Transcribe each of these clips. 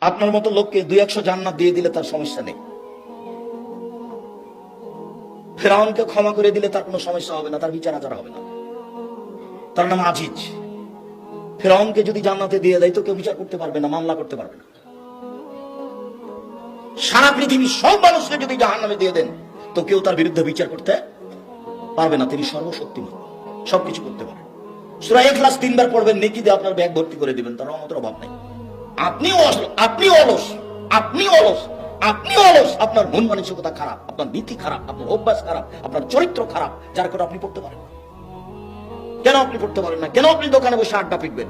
আপনার মতো লোককে দুই একশো জান্নাত দিয়ে দিলে তার সমস্যা নেই। ফেরাউনকে ক্ষমা করে দিলে তার কোনো সমস্যা হবে না, তার বিচার আচার হবে না। তার নাম আজিজ। ফেরাউনকে যদি জান্নাতে দিয়ে দেয়, তো কেউ বিচার করতে পারবে না, মামলা করতে পারবে না। সারা পৃথিবীর সব মানুষকে যদি জাহান নামে দিয়ে দেন, তো কেউ তার বিরুদ্ধে বিচার করতে পারবে না। তিনি সর্বশক্তিমান, সবকিছু করতে পারেন। সুরা এখলাস তিনবার পড়বেন নেকি দিয়ে আপনার ব্যাগ ভর্তি করে দিবেন, তার রহমতের অভাব নাই। আপনি আপনি অলস আপনি অলস আপনি অলস। আপনার মন মানসিকতা খারাপ, আপনার নীতি খারাপ, আপনার অভ্যাস খারাপ, আপনার চরিত্র খারাপ, যার কারণে আপনি পড়তে পারেন। কেন আপনি পড়তে পারেন না? কেন আপনি দোকানে বসে আড্ডা পিটবেন?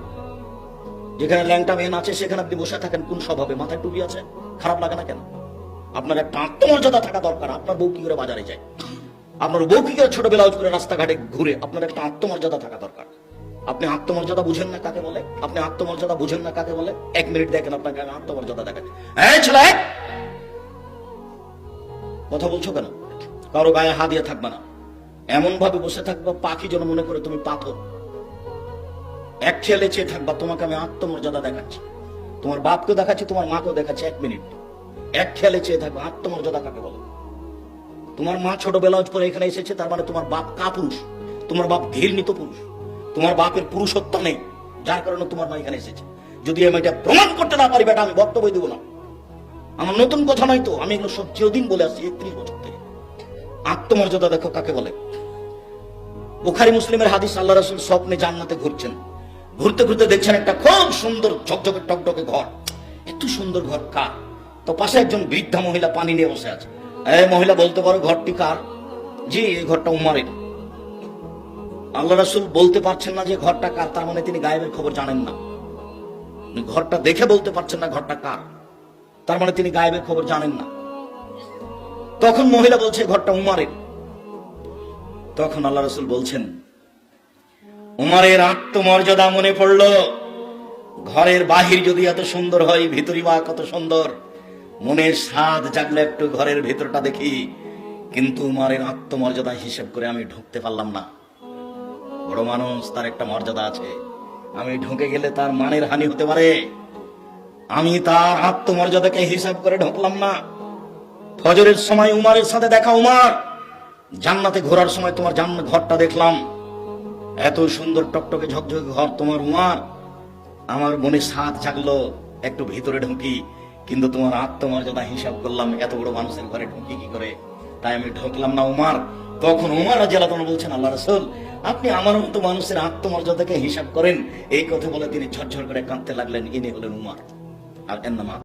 যেখানে ল্যাংটা মেন আছে, সেখানে আপনি বসে থাকেন, কোন স্বভাবে? মাথায় টুপি আছে? খারাপ লাগে না কেন? আপনার একটা আত্মমর্যাদা থাকা দরকার, আপনার বউ কি করে বাজারে যায়? আপনার বউ কি করে ছোট ব্লাউজ করে রাস্তাঘাটে ঘুরে, আপনার একটা আত্মমর্যাদা থাকা দরকার। আপনি আত্মমর্যাদা বুঝেন না কাকে বলে? আপনি আত্মমর্যাদা বুঝেন না কাকে বলে? এক মিনিট দেখেন আপনাকে আত্মমর্যাদা দেখেন এই ছেলে! কথা বলছো কেন? কারও গায়ে হাত দিয়ে থাকবে না। এমন ভাবে বসে থাকবা, পাখি যেন মনে করে তুমি পাথর। এক ছেলে চেয়ে থাকবা, তোমাকে আমি আত্মমর্যাদা দেখাচ্ছি। তোমার বাপকে দেখাচ্ছি, তোমার মাকেও দেখাচ্ছি। এক মিনিট। এক খেয়ালে চেয়ে থাকবে, আত্মমর্যাদা কাকে বলে? তোমার মা ছোট বেলাউজ পরে এখানে এসেছে, তার মানে তোমার বাপ কা পুরুষ তোমার বাপ ঘৃণিত পুরুষ। তোমার বাপের পুরুষত্ব নেই, যার কারণে তোমার মা এখানে এসেছে। যদি আমি এটা প্রমাণ করতে না পারি, বেটা, আমি বক্তব্য দেবো না। আমার নতুন কথা নয় তো, আমি এগুলো সব চিরদিন বলে আসছি, একত্রিশ বছর থেকে। আত্মমর্যাদা দেখো কাকে বলে। বুখারি মুসলিমের হাদিস, আল্লাহ রাসুল স্বপ্নে জান্নাতে ঘুরছেন। ঘুরতে ঘুরতে দেখছেন একটা খুব সুন্দর ঝকঝকে টকটকে ঘর। এত সুন্দর ঘর কার? তো পাশে একজন বৃদ্ধা মহিলা পানি নিয়ে বসে আছে। এই মহিলা বলতে পারো, ঘরটি কার? জি, এই ঘরটা উমারের। আল্লাহ রাসুল বলতে পারছেন না যে ঘরটা কার, তার মানে তিনি গায়েবের খবর জানেন না। ঘরটা দেখে বলতে পারছেন না ঘরটা কার, তার মানে তিনি গায়েবের খবর জানেন না। তখন মহিলা বলছে ঘরটা উমারের। তখন আল্লাহ রসুল বলছেন, উমারের আত্মমর্যাদা মনে পড়ল। ঘরের বাহির যদি এত সুন্দর হয় ভিতরি বা কত সুন্দর। মনের স্বাদ জাগলে একটু ঘরের ভেতরটা দেখি। কিন্তু উমারের আত্মমর্যাদা হিসেব করে আমি ঢুকতে পারলাম না। বড় মানুষ, তার একটা মর্যাদা আছে। আমি ঢুকে গেলে তার মানের হানি হতে পারে। আমি তার আত্মমর্যাদাকে হিসাব করে ঢুকলাম না। ফজরের সময় উমারের সাথে দেখা উমার। জান্নাতে ঘোরার সময় তোমার জান্নাত ঘরটা দেখলাম। এত সুন্দর টকটকে ঝকঝকে ঘর তোমার উমার। আমার মনে সাত জাগলো, একটু ভিতরে ঢুকি, কিন্তু তোমার আত্মমর্যাদা হিসাব করলাম, এত বড় মানুষের ঘরে ঢুকি কি করে? তাই আমি ঢুকলাম না উমার। তখন উমার তোমার বলছেন, আল্লাহ রসুল, আপনি আমার মতো মানুষের আত্মমর্যাদাকে হিসাব করেন। এই কথা বলে তিনি ঝরঝর করে কাঁদতে লাগলেন। ইনি হলেন উমার। আর এর নাম